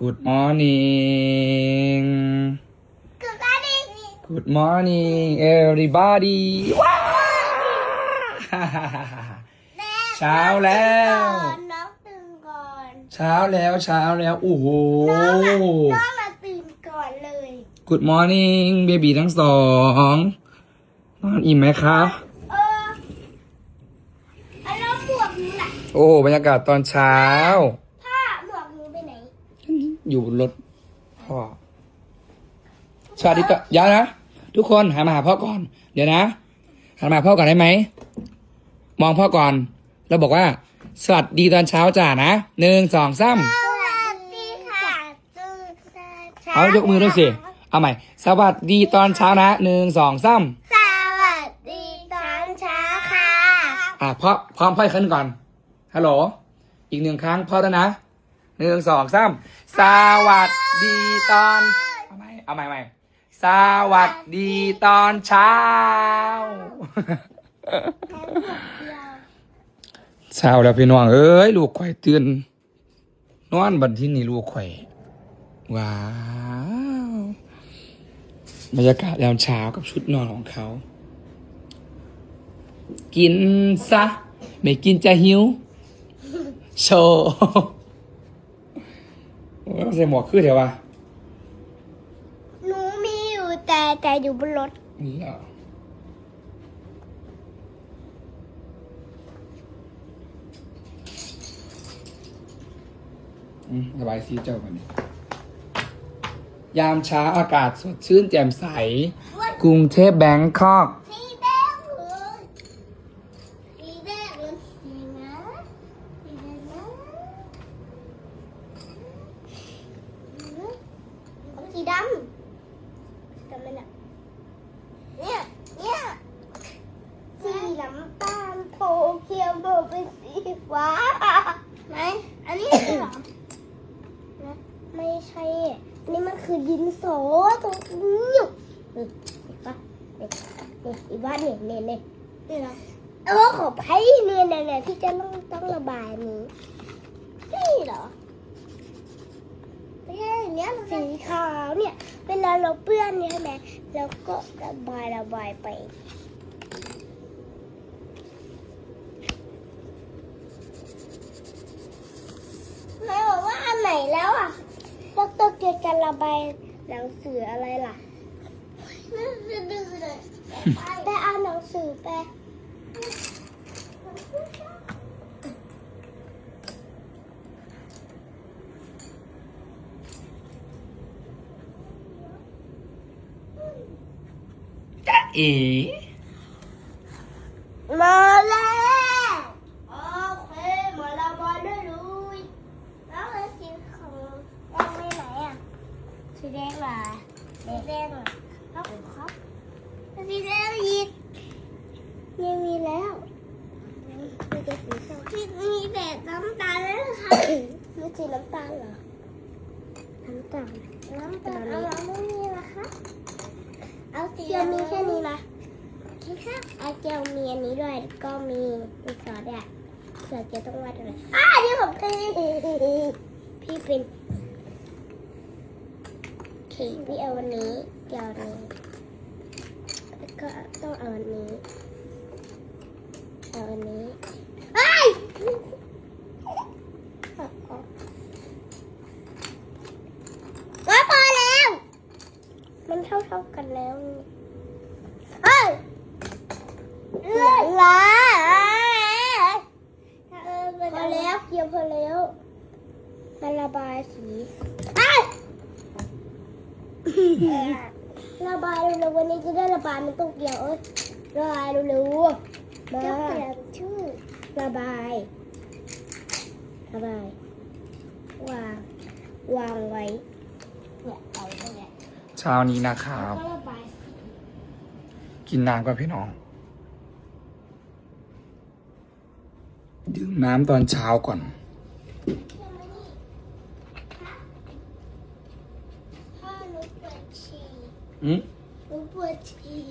Good morning คือการดี Good morning everybody ว้าวแม่เช้าแล้วน้องตื่นก่อนเช้าแล้วเช้าแล้วโอ้โหน้องอะน้องมาตื่นก่อนเลย Good morning เบบีทั้งสองนอนอิ่มไหมคะเออเอาแล้วหมวกหนูล่ะโอ้บรรยากาศตอนเช้า ผ้าหมวกหนูไปไหน อยู่บนรถพ่อสวัสดีต่อยานะทุกคนหันมาหาพ่อก่อน เดี๋ยวนะหันมาหาพ่อก่อนได้ไหมมองพ่อก่อน แล้วบอกว่า สวัสดีตอนเช้าจ้านะหนึ่งสองสามสวัสดีค่ะตื่นช้เอายกมือด้วยสิเอาใหม่ สวัสดีตอนเช้านะหนึ่งสองสามสวัสดีตอนเช้าค่ะ อะพ่อพร้อมพ่ออีกครั้งหนึ่งก่อนฮัลโหลอีกหนึ่งครั้งพ่อแล้วนะ หนึ่งสองสามสวัสดีตอนเอาใหม่เอาใหม่ใหม่สวัสดีตอนเช้า เช้าแล้วพี่น้องเอ้ยลูกข่อยตื่นนอนบัดที่นี่ลูกข่อยว้าวบรรยากาศยามเช้ากับชุดนอนของเขา กินซะ ไม่กินจะหิว โชว์ โอ้ยใส่หมวกคือเดี๋ยววะหนูมีอยู่แต่แต่อยู่บนรถนี่เหรออืมระบายสีเจ้ากันนี้ ยามเช้าอากาศสดชื่นแจ่มใส กรุงเทพแบงคอก สีแดงเลยสีแดงเลยสีนะสีแดงนะเอา สีดำดำไหมน่ะเนี่ยเนี่ยสีน้ำตาลโทเขียวโบเป็นสีฟ้าไหนอันนี้เหรอนะไม่ใช่อันนี้มันคือดินสอตรงนี้นี่เห็นปะนี่นี่อีบ้านนี่นี่นี่นี่นะเออขอไพ่เนี่ยเนี่ยเนี่ยที่จะต้องต้องระบายนี้นี่เหรอไม่ใช่ อย่างเนี้ยสีขาวเนี่ย เวลาเราเปื้อนเนี่ยใช่ไหมเราก็ระบายระบายไป ไม่บอกว่าอันไหนแล้วอะดรเกียร์จะระบายหนังสืออะไรล่ะไปเอาหนังสือไป เอ๋มาแล้วโอเคมาและบอลด้วยลุยแล้วเลยสีของแดงไปไหนอะสีแดงเหรอสีแดงเหรอครับครับสีแดงอีกยังมีแล้วมีแต่สีส้มที่มีแต่น้ำตาลแล้วค่ะไมีสีน้ำตาลเหรอน้ำตาลน้ำตาลเราไม่มีละคะ เอาสีเดียวมีแค่นี้นะคิดค่ะอาเจลมีอันนี้ด้วยก็มีมีซอสอะเสือเจลต้องวาดอะไรอ่านี่ผมคือพี่เป็นขีพี่เอาวันนี้เกี่ยวนี้แล้วก็ต้องเอาอันนี้เอาอันนี้ไอ้ยว่าพอแล้ว มันเท่าเท่าๆ กันแล้วเอ้ยลาพอแล้วเกี่ยวพอแล้วมาระบายสีระบายเร็วๆวันนี้จะได้ระบายมันต้องเกี่ยวเอ้ยระบายเร็วๆมาเปลี่ยนชื่อระบายระบายวางวางไว้เนี่ยเอาไว้เนี่ย เช้านี้นะครับก็ระบายสีกินน้ำก่อนพี่น้อง ดื่มน้ำตอนเช้าก่อนพ่อหนูปวดฉี่อืมหนูปวดฉี่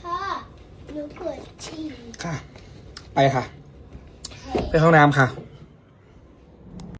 พ่อหนูปวดฉี่ค่ะ ไปค่ะ ไปห้องน้ำค่ะ